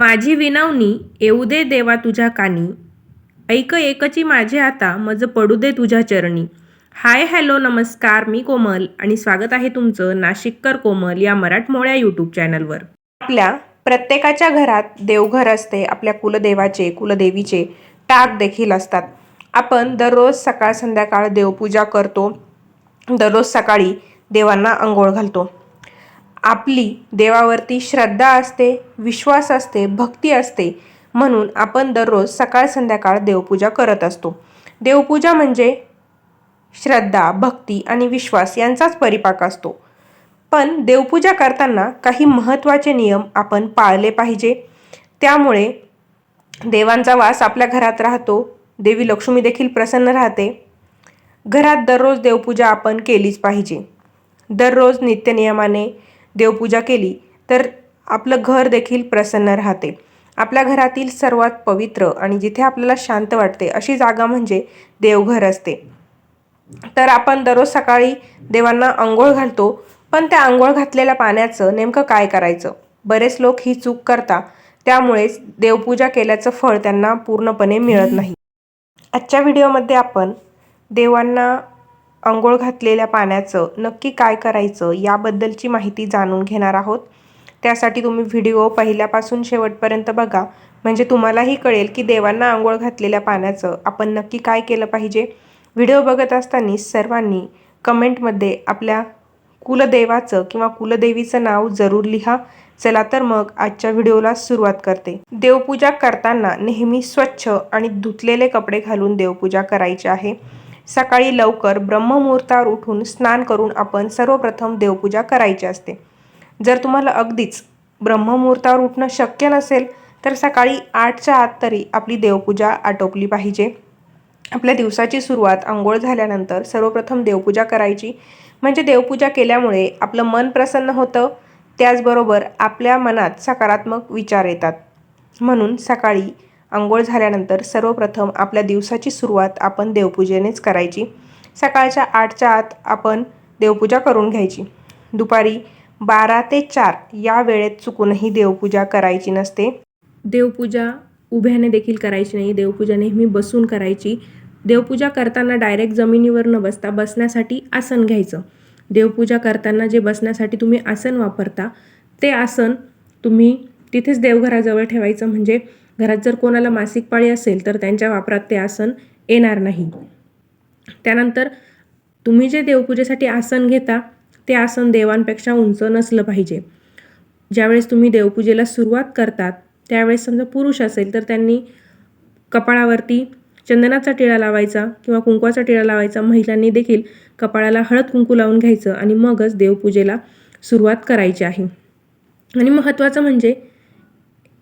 माझी विनवणी येऊ दे देवा तुझ्या कानी. ऐक एकची माझे आता मज पडू दे तुझ्या चरणी. हाय हॅलो नमस्कार मी कोमल आणि स्वागत आहे तुमचं नाशिककर कोमल या मराठमोळ्या यूट्यूब चॅनलवर. आपल्या प्रत्येकाच्या घरात देवघर असते आपल्या कुलदेवाचे कुलदेवीचे टाक देखील असतात. आपण दररोज सकाळ संध्याकाळ देवपूजा करतो. दररोज सकाळी देवांना आंघोळ घालतो. आपली देवावरती श्रद्धा असते विश्वास असते भक्ती असते म्हणून आपण दररोज सकाळ संध्याकाळ देवपूजा करत असतो. देवपूजा म्हणजे श्रद्धा भक्ती आणि विश्वास यांचाच परिपाक असतो. पण देवपूजा करताना काही महत्त्वाचे नियम आपण पाळले पाहिजे. त्यामुळे देवांचा वास आपल्या घरात राहतो देवी लक्ष्मी देखील प्रसन्न राहते. घरात दररोज देवपूजा आपण केलीच पाहिजे. दररोज नित्यनियमाने देवपूजा केली तर आपलं घर देखील प्रसन्न राहते. आपल्या घरातील सर्वात पवित्र आणि जिथे आपल्याला शांत वाटते अशी जागा म्हणजे देवघर असते. तर आपण दररोज सकाळी देवांना आंघोळ घालतो पण त्या आंघोळ घातलेल्या पाण्याचं नेमकं काय करायचं? बरेच लोक ही चूक करता त्यामुळेच देवपूजा केल्याचं फळ त्यांना पूर्णपणे मिळत नाही. आजच्या व्हिडिओमध्ये आपण देवांना आंघोळ घातलेल्या पाण्याचं नक्की काय करायचं याबद्दलची माहिती जाणून घेणार आहोत. त्यासाठी तुम्ही व्हिडिओ पहिल्यापासून शेवटपर्यंत बघा. म्हणजे तुम्हालाही कळेल की देवांना आंघोळ घातलेल्या पाण्याचं आपण नक्की काय केलं पाहिजे. व्हिडिओ बघत असताना सर्वांनी कमेंटमध्ये आपल्या कुलदेवाचं किंवा कुलदेवीचं नाव जरूर लिहा. चला तर मग आजच्या व्हिडिओला सुरुवात करते. देवपूजा करताना नेहमी स्वच्छ आणि धुतलेले कपडे घालून देवपूजा करायची आहे. सकाळी लवकर ब्रह्ममुहूर्तावर उठून स्नान करून आपण सर्वप्रथम देवपूजा करायची असते. जर तुम्हाला अगदीच ब्रह्ममुहूर्तावर उठणं शक्य नसेल तर सकाळी आठच्या आत तरी आपली देवपूजा आटोपली पाहिजे. आपल्या दिवसाची सुरुवात आंघोळ झाल्यानंतर सर्वप्रथम देवपूजा करायची. म्हणजे देवपूजा केल्यामुळे आपलं मन प्रसन्न होतं. त्याचबरोबर आपल्या मनात सकारात्मक विचार येतात. म्हणून सकाळी आंघोळ झाल्यानंतर सर्वप्रथम आपल्या दिवसाची सुरुवात आपण देवपूजेनेच करायची. सकाळच्या आठच्या आत आपण देवपूजा करून घ्यायची. दुपारी बारा ते चार या वेळेत चुकूनही देवपूजा करायची नसते. देवपूजा उभ्याने देखील करायची नाही. देवपूजा नेहमी बसून करायची. देवपूजा करताना डायरेक्ट जमिनीवर न बसता बसण्यासाठी आसन घ्यायचं. देवपूजा करताना जे बसण्यासाठी तुम्ही आसन वापरता ते आसन तुम्ही तिथेच देवघराजवळ ठेवायचं. म्हणजे घरात जर कोणाला मासिक पाळी असेल तर त्यांच्या वापरात ते आसन येणार नाही. त्यानंतर तुम्ही जे देवपूजेसाठी आसन घेता ते आसन देवांपेक्षा उंच नसलं पाहिजे. ज्यावेळेस तुम्ही देवपूजेला सुरुवात करतात त्यावेळेस समजा पुरुष असेल तर त्यांनी कपाळावरती चंदनाचा टिळा लावायचा किंवा कुंकवाचा टिळा लावायचा. महिलांनी देखील कपाळाला हळद कुंकू लावून घ्यायचं आणि मगच देवपूजेला सुरुवात करायची आहे. आणि महत्त्वाचं म्हणजे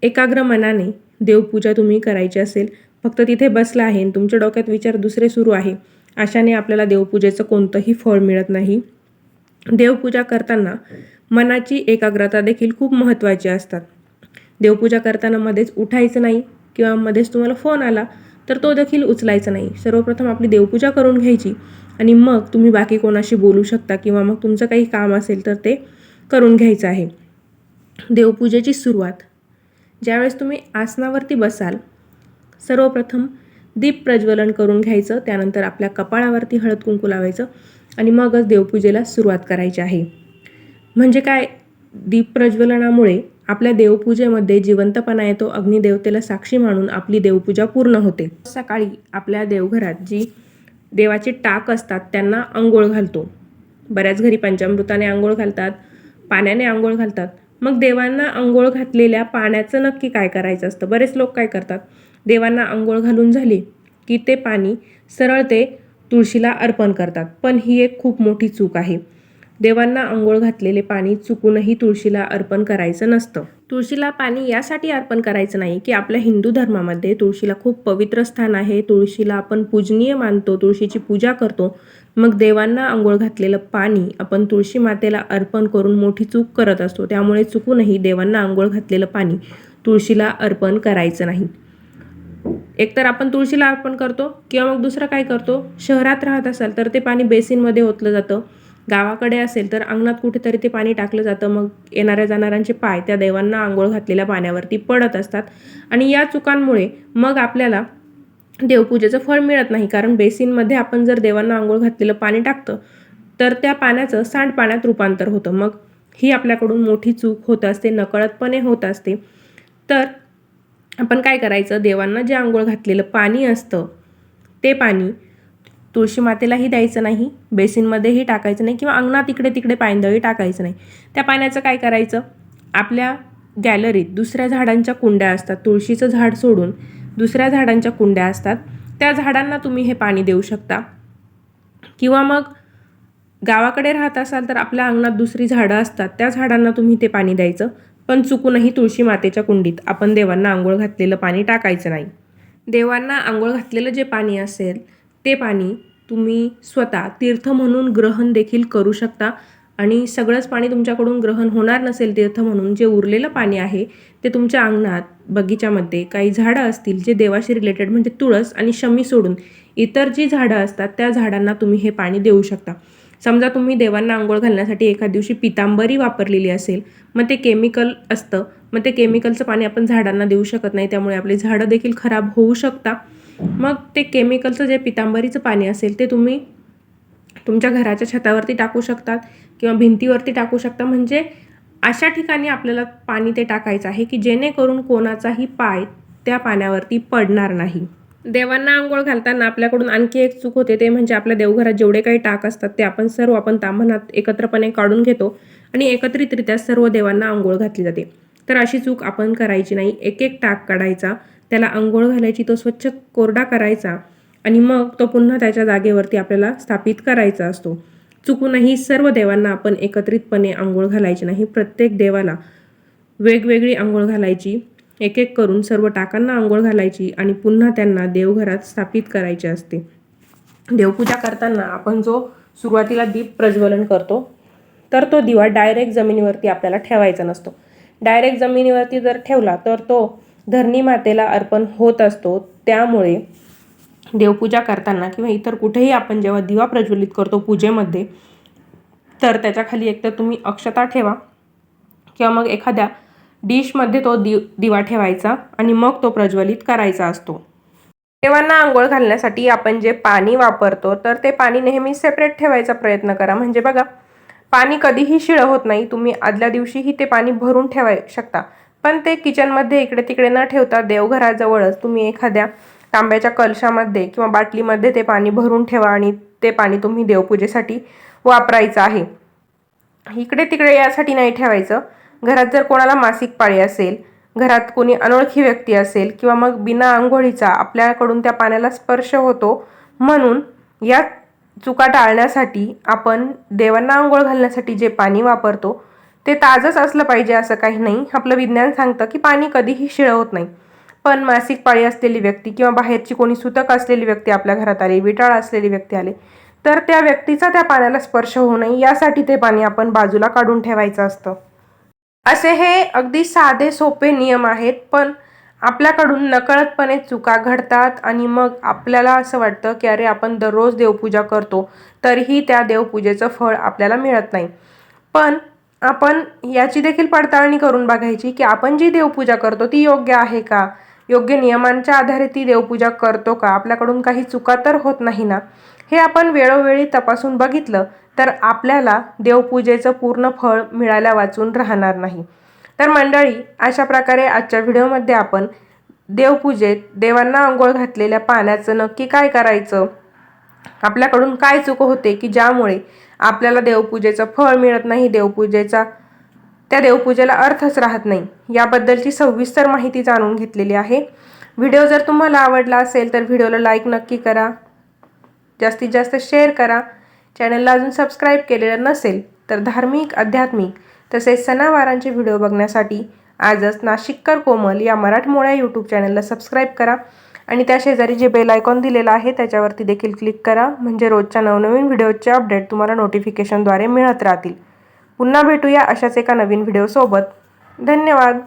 एकाग्र मनाने देवपूजा तुम्ही करायची असेल फक्त तिथे बसला आहे आणि तुमच्या डोक्यात विचार दुसरे सुरू आहे. अशाने आपल्याला देवपूजेचं कोणतंही फळ मिळत नाही. देवपूजा करताना मनाची एकाग्रता देखील खूप महत्त्वाची असतात. देवपूजा करताना मध्येच उठायचं नाही किंवा मध्येच तुम्हाला फोन आला तर तो देखील उचलायचा नाही. सर्वप्रथम आपली देवपूजा करून घ्यायची आणि मग तुम्ही बाकी कोणाशी बोलू शकता किंवा मग तुमचं काही काम असेल तर ते करून घ्यायचं आहे. देवपूजेची सुरुवात ज्यावेळेस तुम्ही आसनावरती बसाल सर्वप्रथम दीप प्रज्वलन करून घ्यायचं त्यानंतर आपल्या कपाळावरती हळद कुंकू लावायचं आणि मगच देवपूजेला सुरुवात करायची आहे. म्हणजे काय? दीप प्रज्वलनामुळे आपल्या देवपूजेमध्ये जिवंतपणा येतो अग्निदेवतेला साक्षी मानून आपली देवपूजा पूर्ण होते. सकाळी आपल्या देवघरात जी देवाची टाक असतात त्यांना आंघोळ घालतो. बऱ्याच घरी पंचामृताने आंघोळ घालतात पाण्याने आंघोळ घालतात. मग देवांना आंघोळ घातलेल्या पाण्याचं नक्की काय करायचं असतं? बरेच लोक काय करतात? देवांना आंघोळ घालून झाली की ते पाणी सरळ ते तुळशीला अर्पण करतात. पण ही एक खूप मोठी चूक आहे. देवांना आंघोळ घातलेले पाणी चुकूनही तुळशीला अर्पण करायचं नसतं. तुळशीला पाणी यासाठी अर्पण करायचं नाही की आपल्या हिंदू धर्मामध्ये तुळशीला खूप पवित्र स्थान आहे तुळशीला आपण पूजनीय मानतो तुळशीची पूजा करतो मग देवांना आंघोळ घातलेलं पाणी आपण तुळशी मातेला अर्पण करून मोठी चूक करत असतो त्यामुळे चुकूनही देवांना आंघोळ घातलेलं पाणी तुळशीला अर्पण करायचं नाही. एकतर आपण तुळशीला अर्पण करतो किंवा मग दुसरं काय करतो शहरात राहत असाल तर ते पाणी बेसिनमध्ये ओतलं जातं गावाकडे असेल तर अंगणात कुठेतरी ते पाणी टाकलं जातं. मग येणाऱ्या जाणाऱ्यांचे पाय त्या देवांना आंघोळ घातलेल्या पाण्यावरती पडत असतात. आणि या चुकांमुळे मग आपल्याला देवपूजेचं फळ मिळत नाही. कारण बेसिनमध्ये आपण जर देवांना आंघोळ घातलेलं पाणी टाकतं तर त्या पाण्याचं सांडपाण्यात रूपांतर होतं. मग ही आपल्याकडून मोठी चूक होत असते नकळतपणे होत असते. तर आपण काय करायचं? देवांना जे आंघोळ घातलेलं पाणी असतं ते पाणी तुळशी मातेलाही द्यायचं नाही बेसिनमध्येही टाकायचं नाही किंवा अंगणात इकडे तिकडे पायंदळी टाकायचं नाही. त्या पाण्याचं काय करायचं? आपल्या गॅलरीत दुसऱ्या झाडांच्या कुंड्या असतात तुळशीचं झाड सोडून दुसऱ्या झाडांच्या कुंड्या असतात. त्या झाडांना तुम्ही हे पाणी देऊ शकता. किंवा मग गावाकडे राहत असाल तर आपल्या अंगणात दुसरी झाडं असतात त्या झाडांना तुम्ही ते पाणी द्यायचं. पण चुकूनही तुळशी मातेच्या कुंडीत आपण देवांना आंघोळ घातलेलं पाणी टाकायचं नाही. देवांना आंघोळ घातलेलं जे पाणी असेल ते पाणी तुम्ही स्वतः तीर्थ म्हणून ग्रहण देखील करू शकता. आणि सगळंच पाणी तुमच्याकडून ग्रहण होणार नसेल तीर्थ म्हणून जे उरलेलं पाणी आहे ते तुमच्या अंगणात बगीच्यामध्ये काही झाडं असतील जे देवाशी रिलेटेड म्हणजे तुळस आणि शमी सोडून इतर जी झाडं असतात त्या झाडांना तुम्ही हे पाणी देऊ शकता. समजा तुम्ही देवांना आंघोळ घालण्यासाठी एका दिवशी पितांबरी वापरलेली असेल मग ते केमिकल असतं. मग ते केमिकलचं पाणी आपण झाडांना देऊ शकत नाही त्यामुळे आपली झाडं देखील खराब होऊ शकता. मग ते केमिकलचं जे पितांबरीचं पाणी असेल ते तुम्ही तुमच्या घराच्या छतावरती टाकू शकतात किंवा भिंतीवरती टाकू शकता. म्हणजे अशा ठिकाणी आपल्याला पाणी ते टाकायचं आहे की जेणेकरून कोणाचाही पाय त्या पाण्यावरती पडणार नाही. देवांना आंघोळ घालताना आपल्याकडून आणखी एक चूक होते ते म्हणजे आपल्या देवघरात जेवढे काही टाक असतात ते आपण सर्व आपण तांबणात एकत्रपणे काढून घेतो आणि एकत्रितरित्या सर्व देवांना आंघोळ घातली जाते. तर अशी चूक आपण करायची नाही. एक एक टाक काढायचा. त्याला आंघोळ घालायची तो स्वच्छ कोरडा करायचा आणि मग तो पुन्हा त्याच्या जागेवरती आपल्याला स्थापित करायचा असतो. चुकूनही सर्व देवांना आपण एकत्रितपणे आंघोळ घालायची नाही. प्रत्येक देवाला वेगवेगळी आंघोळ घालायची एक एक करून सर्व टाकांना आंघोळ घालायची आणि पुन्हा त्यांना देवघरात स्थापित करायचे असते. देवपूजा करताना आपण जो सुरुवातीला दीप प्रज्वलन करतो तर तो दिवा डायरेक्ट जमिनीवरती आपल्याला ठेवायचा नसतो. डायरेक्ट जमिनीवरती जर ठेवला तर तो धरणी मातेला अर्पण होत असतो. त्यामुळे देवपूजा करताना किंवा इतर कुठेही आपण जेव्हा दिवा प्रज्वलित करतो पूजेमध्ये तर त्याच्याखाली एकतर तुम्ही अक्षता ठेवा किंवा मग एखाद्या डिशमध्ये तो दि दिवा ठेवायचा आणि मग तो प्रज्वलित करायचा असतो. देवांना आंघोळ घालण्यासाठी आपण जे पाणी वापरतो तर ते पाणी नेहमी सेपरेट ठेवायचा प्रयत्न करा. म्हणजे बघा पाणी कधीही शिळं होत नाही. तुम्ही आदल्या दिवशीही ते पाणी भरून ठेवाय शकता. पण ते किचनमध्ये इकडे तिकडे न ठेवता देवघराजवळच तुम्ही एखाद्या तांब्याच्या कलशामध्ये किंवा बाटलीमध्ये ते पाणी भरून ठेवा आणि ते पाणी तुम्ही देवपूजेसाठी वापरायचं आहे. इकडे तिकडे यासाठी नाही ठेवायचं. घरात जर कोणाला मासिक पाळी असेल घरात कोणी अनोळखी व्यक्ती असेल किंवा मग बिना आंघोळीचा आपल्याकडून त्या पाण्याला स्पर्श होतो म्हणून या चुका टाळण्यासाठी आपण देवांना आंघोळ घालण्यासाठी जे पाणी वापरतो ते ताजंच असलं पाहिजे असं काही नाही. आपलं विज्ञान सांगतं की पाणी कधीही शिळवत नाही. पण मासिक पाळी असलेली व्यक्ती किंवा बाहेरची कोणी सुतक असलेली व्यक्ती आपल्या घरात आली विटाळ असलेली व्यक्ती आली तर त्या व्यक्तीचा त्या पाण्याला स्पर्श होऊ नये. यासाठी ते पाणी आपण बाजूला काढून ठेवायचं असतं. असे हे अगदी साधे सोपे नियम आहेत पण आपल्याकडून नकळतपणे चुका घडतात आणि मग आपल्याला असं वाटतं की अरे आपण दररोज देवपूजा करतो तरीही त्या देवपूजेचं फळ आपल्याला मिळत नाही. पण आपण याची देखील पडताळणी करून बघायची की आपण जी देवपूजा करतो ती योग्य आहे का? योग्य नियमांच्या आधारे ती देवपूजा करतो का? आपल्याकडून काही चुका तर होत नाही ना? हे आपण वेळोवेळी तपासून बघितलं तर आपल्याला देवपूजेचं पूर्ण फळ मिळायला वाचून राहणार नाही. तर मंडळी अशा प्रकारे आजच्या व्हिडिओमध्ये आपण देवपूजेत देवांना आंघोळ घातलेल्या पाण्याचं नक्की काय करायचं? आपल्याकडून काय चूक होते की ज्यामुळे आपल्याला देवपूजेचं फळ मिळत नाही देवपूजेचा त्या देवपूजेला अर्थच राहत नाही. याबद्दलची सविस्तर माहिती जाणून घेतलेली आहे. व्हिडिओ जर तुम्हाला आवडला असेल तर व्हिडिओला लाईक नक्की करा. जास्तीत जास्त शेअर करा. चॅनलला अजून सबस्क्राईब केलेलं नसेल तर धार्मिक आध्यात्मिक तसेच सणावारांचे व्हिडिओ बघण्यासाठी आजच नाशिककर कोमल या मराठमोळ्या यूट्यूब चॅनलला सबस्क्राईब करा. आणि त्या शेजारी जे बेल आयकॉन दिलेलं आहे त्याच्यावरती देखील क्लिक करा. म्हणजे रोजच्या नवनवीन व्हिडिओचे अपडेट तुम्हाला नोटिफिकेशनद्वारे मिळत राहतील. पुन्हा भेटूया अशाच एका नवीन व्हिडिओसोबत धन्यवाद!